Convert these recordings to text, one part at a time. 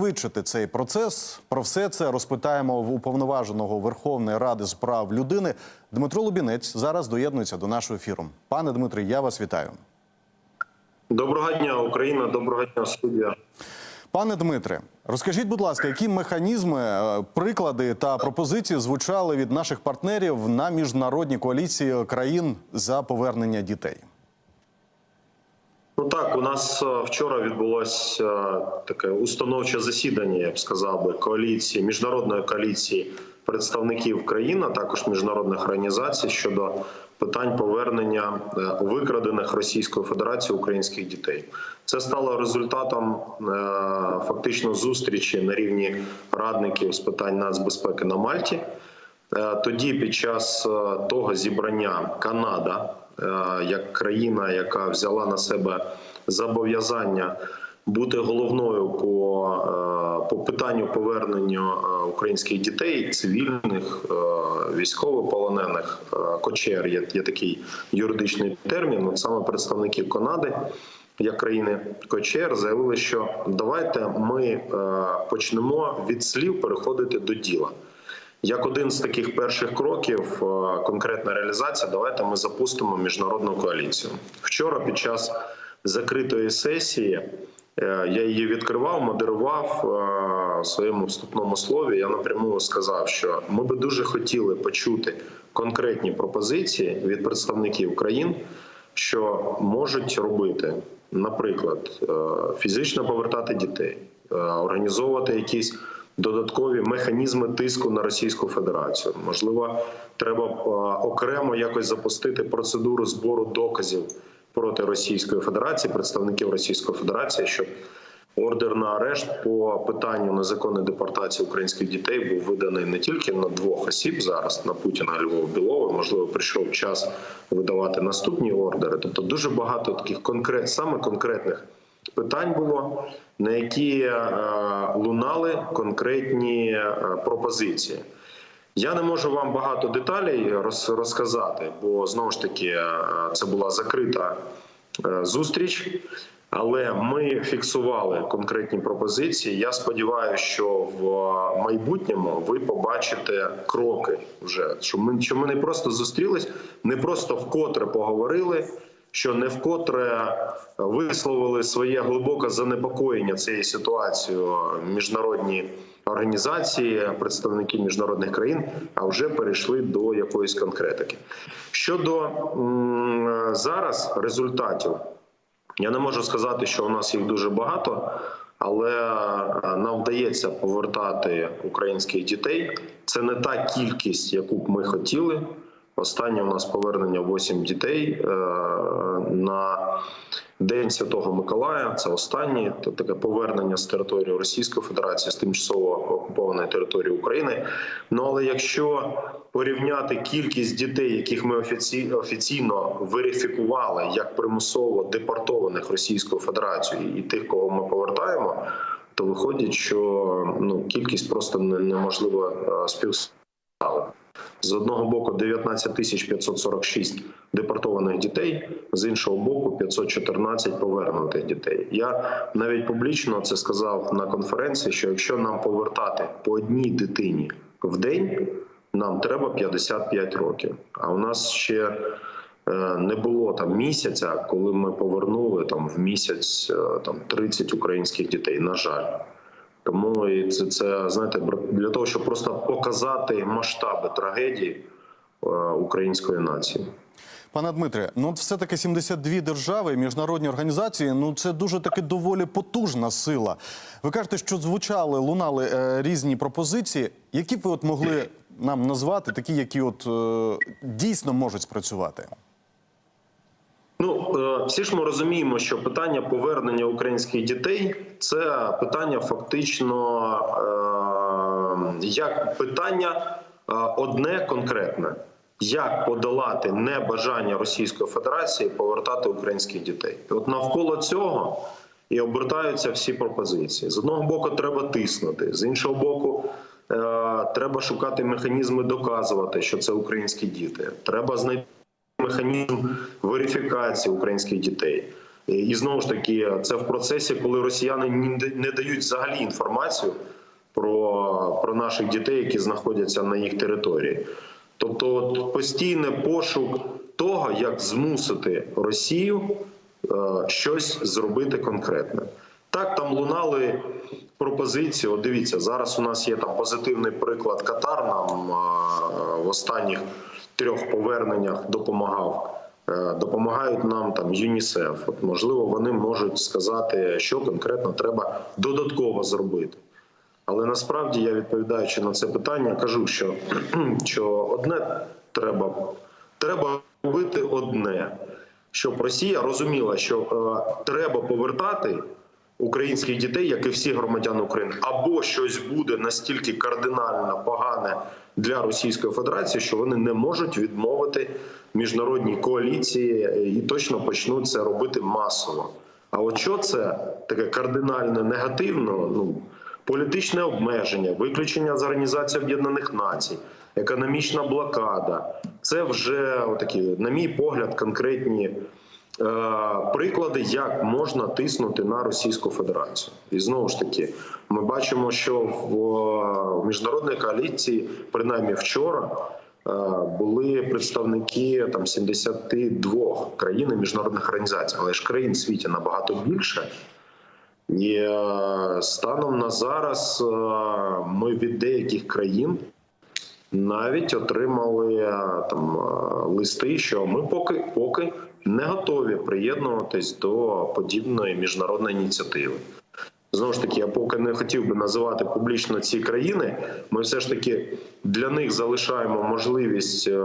Вичити цей процес про все це розпитаємо в уповноваженого Верховної Ради з прав людини. Дмитро Лубінець зараз доєднується до нашого ефіру. Пане Дмитре, я вас вітаю. Доброго дня, Україна. Доброго дня, студія. Пане Дмитре, розкажіть, будь ласка, які механізми, е, приклади та пропозиції звучали від наших партнерів на міжнародній коаліції країн за повернення дітей? Ну так, у нас е, вчора відбулося е, таке установче засідання, я б сказав би, коаліції міжнародної коаліції представників країн, а також міжнародних організацій щодо питань повернення е, викрадених Російською Федерацією українських дітей. Це стало результатом фактично зустрічі на рівні радників з питань нацбезпеки на Мальті. Тоді, під час того зібрання, Канада, як країна, яка взяла на себе зобов'язання бути головною по, е, по питанню повернення е, українських дітей, цивільних е, військовополонених, е, кочер є, є такий юридичний термін. От саме представників Канади як країни КОЧР заявили, що давайте ми е, почнемо від слів переходити до діла. Як один з таких перших кроків, е, конкретна реалізація, давайте ми запустимо міжнародну коаліцію. Вчора, під час закритої сесії, е, я її відкривав, модерував е, в своєму вступному слові. Я напряму сказав, що ми би дуже хотіли почути конкретні пропозиції від представників країн, що можуть робити, наприклад, фізично повертати дітей, організовувати якісь додаткові механізми тиску на Російську Федерацію. Можливо, треба е, окремо якось запустити процедуру збору доказів проти Російської Федерації, представників Російської Федерації, щоб ордер на арешт по питанню незаконної депортації українських дітей був виданий не тільки на двох осіб зараз на Путіна Львова Білова. Можливо, прийшов час видавати наступні ордери. Тобто, дуже багато таких конкрет, саме конкретних питань було, на які е, лунали конкретні е, пропозиції. Я не можу вам багато деталей розказати, бо знову ж таки е, це була закрита зустріч. Але ми фіксували конкретні пропозиції. Я сподіваюся, що в майбутньому ви побачите кроки вже. Що ми що ми не просто зустрілись, не просто вкотре поговорили, що не вкотре висловили своє глибоке занепокоєння цією ситуацією міжнародні організації, представники міжнародних країн, а вже перейшли до якоїсь конкретики. Щодо зараз результатів. Я не можу сказати, що у нас їх дуже багато, але е, нам вдається повертати українських дітей. Це не та кількість, яку б ми хотіли. Останнє у нас повернення 8 дітей е, на День Святого Миколая. Це останнє таке повернення з території Російської Федерації з тимчасово окупованої території України. Ну але якщо порівняти кількість дітей, яких ми офіці... офіційно верифікували як примусово депортованих Російською Федерацією, і тих, кого ми повертаємо, то виходить, що ну кількість просто неможливо е, співставити. З одного боку 19 тисяч 546 депортованих дітей, з іншого боку 514 повернутих дітей. Я навіть публічно це сказав на конференції, що якщо нам повертати по одній дитині в день, нам треба 55 років. А у нас ще е, не було там місяця, коли ми повернули там в місяць е, там 30 українських дітей. На жаль. Тому і це, це знаєте, для того, щоб просто показати масштаби трагедії е, української нації. Пане Дмитре, ну от все-таки 72 держави, міжнародні організації. Ну це дуже таки доволі потужна сила. Ви кажете, що звучали, лунали е, різні пропозиції. Які б ви от могли нам назвати, такі, які от е, дійсно можуть спрацювати? Ну е, всі ж ми розуміємо, що питання повернення українських дітей це питання фактично е, як питання е, одне конкретне. Як подолати небажання Російської Федерації повертати українських дітей? От навколо цього і обертаються всі пропозиції. З одного боку, треба тиснути, з іншого боку, треба шукати механізми доказувати, що це українські діти. Треба знайти механізм верифікації українських дітей. І, знову ж таки, це в процесі, коли росіяни не дають взагалі інформацію про, про наших дітей, які знаходяться на їх території. Тобто, от постійний пошук того, як змусити Росію е, щось зробити конкретне. Так, там лунали пропозиції. От дивіться, зараз у нас є там позитивний приклад Катар. Нам е, в останніх трьох поверненнях допомагав. Е, Допомагають нам там ЮНІСЕФ. От можливо, вони можуть сказати, що конкретно треба додатково зробити. Але насправді я відповідаючи на це питання, кажу, що, що одне треба, треба робити одне, щоб Росія розуміла, що е, треба повертати українських дітей, як і всі громадяни України, або щось буде настільки кардинально погане для Російської Федерації, що вони не можуть відмовити міжнародній коаліції е, і точно почнуть це робити масово. А от що це таке кардинально негативно? Ну політичне обмеження, виключення з Організації Об'єднаних Націй, економічна блокада це вже такі, на мій погляд, конкретні приклади, як можна тиснути на Російську Федерацію. І знову ж таки, ми бачимо, що в, в міжнародній коаліції, принаймні вчора. е, Були представники там 72 країн міжнародних організацій, але ж країн в світі набагато більше. І е, станом на зараз е, ми від деяких країн навіть отримали е, там е, листи, що ми поки поки не готові приєднуватись до подібної міжнародної ініціативи. Знову ж таки, я поки не хотів би називати публічно ці країни. Ми все ж таки для них залишаємо можливість е,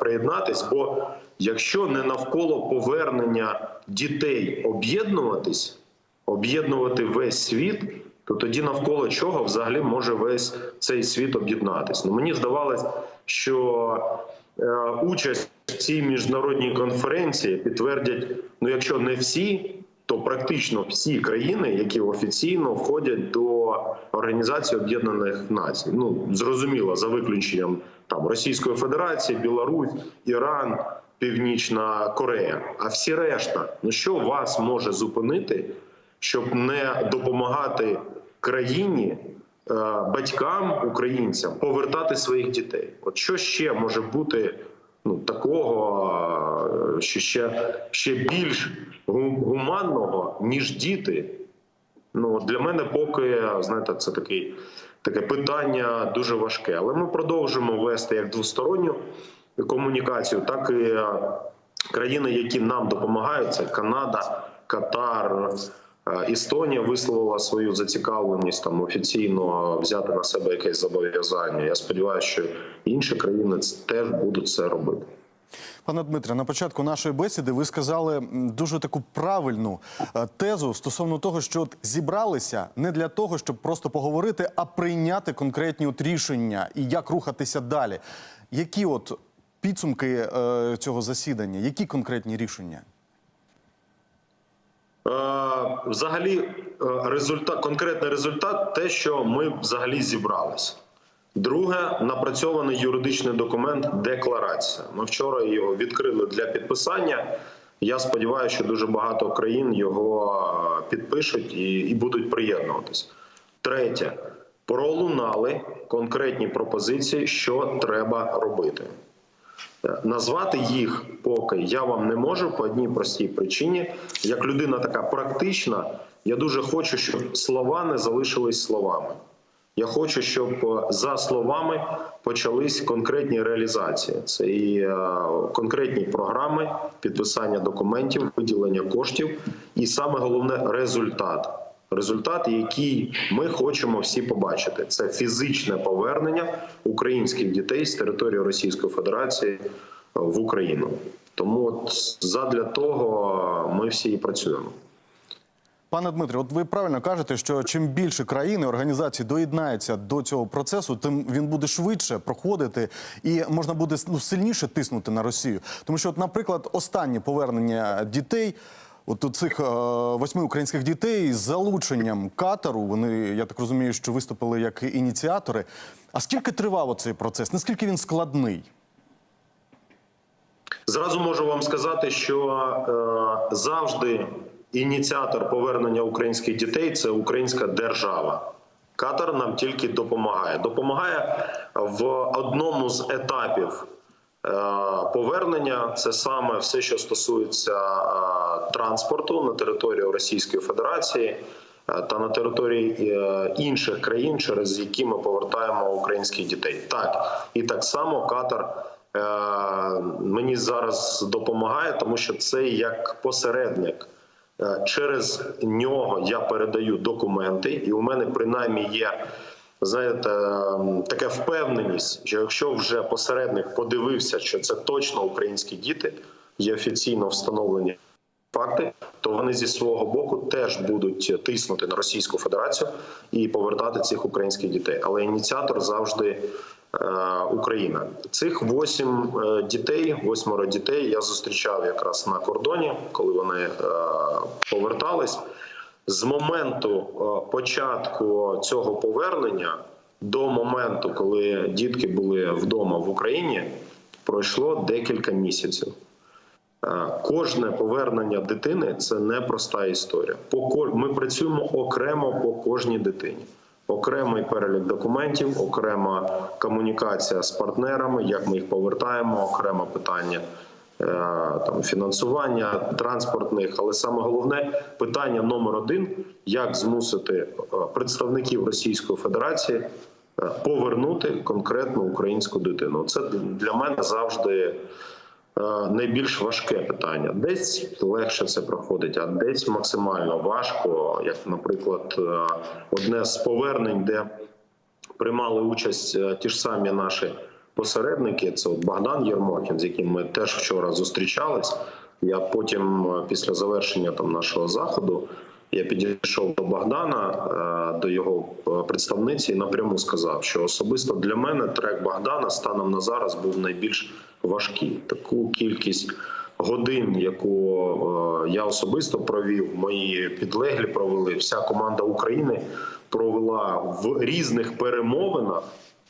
приєднатись. Бо якщо не навколо повернення дітей об'єднуватись, об'єднувати весь світ, то тоді навколо чого взагалі може весь цей світ об'єднатись? Ну мені здавалось, що е, участь в цій міжнародній конференції підтвердять, ну якщо не всі, то практично всі країни, які офіційно входять до Організації Об'єднаних Націй. Ну зрозуміло, за виключенням там Російської Федерації, Білорусь, Іран, Північна Корея. А всі решта, ну що вас може зупинити, щоб не допомагати країні, е, батькам, українцям повертати своїх дітей? От що ще може бути ну такого, е, що ще, ще більш гуманного, ніж діти? Ну для мене поки знаєте, це такий таке питання дуже важке. Але ми продовжимо вести як двосторонню комунікацію, так і е, країни, які нам допомагають, це Канада, Катар. Е, Естонія висловила свою зацікавленість там офіційно взяти на себе якесь зобов'язання. Я сподіваюся, що інші країни теж будуть це робити. Пане Дмитре, на початку нашої бесіди ви сказали дуже таку правильну е, тезу стосовно того, що от зібралися не для того, щоб просто поговорити, а прийняти конкретні от рішення і як рухатися далі. Які от підсумки е, цього засідання? Які конкретні рішення? Е, Взагалі, е, результат, конкретний результат те, що ми взагалі зібралися. Друге, напрацьований юридичний документ декларація. Ми вчора його відкрили для підписання. Я сподіваюся, що дуже багато країн його е, підпишуть і, і будуть приєднуватись. Третє, пролунали конкретні пропозиції, що треба робити. Назвати їх поки я вам не можу по одній простій причині. Як людина така практична, я дуже хочу, щоб слова не залишились словами. Я хочу, щоб е, за словами почались конкретні реалізації. Це і е, конкретні програми, підписання документів, виділення коштів, і саме головне результат. Результат, який ми хочемо всі побачити, це фізичне повернення українських дітей з території Російської Федерації е, в Україну. Тому от задля того ми всі і працюємо. Пане Дмитре, от ви правильно кажете, що чим більше країн і організацій доєднається до цього процесу, тим він буде швидше проходити і можна буде ну, сильніше тиснути на Росію. Тому що, от, наприклад, останнє повернення дітей. От у цих е, восьми українських дітей з залученням Катару, вони, я так розумію, що виступили як ініціатори. А скільки тривав цей процес? Наскільки він складний? Зразу можу вам сказати, що е, завжди ініціатор повернення українських дітей це українська держава. Катар нам тільки допомагає. Допомагає в одному з етапів повернення. Це саме все, що стосується е, транспорту на територію Російської Федерації е, та на території е, інших країн, через які ми повертаємо українських дітей. Так і так само Катар е, мені зараз допомагає, тому що це як посередник. Е, Через нього я передаю документи, і у мене принаймні є знаєте, така впевненість, що якщо вже посередник подивився, що це точно українські діти, є офіційно встановлені факти, то вони зі свого боку теж будуть тиснути на Російську Федерацію і повертати цих українських дітей. Але ініціатор завжди е, Україна. Цих восім е, дітей, восьмеро дітей я зустрічав якраз на кордоні, коли вони е, повертались. З моменту е, початку цього повернення до моменту, коли дітки були вдома в Україні, пройшло декілька місяців. Е, Кожне повернення дитини це непроста історія. Ми працюємо окремо по кожній дитині. Окремий перелік документів, окрема комунікація з партнерами, як ми їх повертаємо, окреме питання там фінансування транспортних, але саме головне питання номер один: як змусити е, представників Російської Федерації е, повернути конкретну українську дитину. Це для мене завжди е, найбільш важке питання. Десь легше це проходить, а десь максимально важко, як, наприклад, е, одне з повернень, де приймали участь е, ті ж самі наші посередники. Це от Богдан Єрмохін, з яким ми теж вчора зустрічались. Я потім, е, після завершення там нашого заходу, я підійшов до Богдана, е, до його е, представниці, і напряму сказав, що особисто для мене трек Богдана станом на зараз був найбільш важкий. Таку кількість годин, яку я особисто провів, мої підлеглі провели, вся команда України провела в різних перемовинах.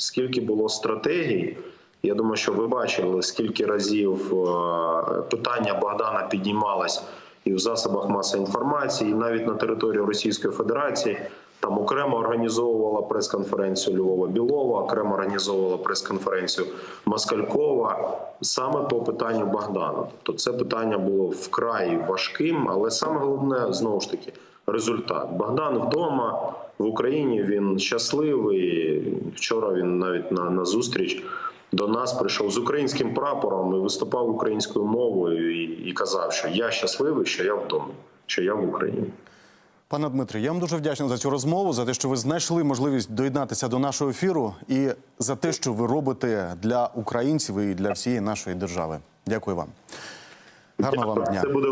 Скільки було стратегій, я думаю, що ви бачили, скільки разів е, питання Богдана піднімалось і в засобах масової інформації, і навіть на території Російської Федерації. Там окремо організовувала прес-конференцію Львова Білова, окремо організовувала прес-конференцію Москалькова саме по питанню Богдана. Тобто це питання було вкрай важким, але саме головне знову ж таки результат. Богдан вдома в Україні він щасливий. Вчора він навіть на, на зустріч до нас прийшов з українським прапором і виступав українською мовою і, і казав, що я щасливий, що я вдома, що я в Україні. Пане Дмитре, я вам дуже вдячний за цю розмову, за те, що ви знайшли можливість доєднатися до нашого ефіру, і за те, що ви робите для українців і для всієї нашої держави. Дякую вам. Гарного вам дня. Це буде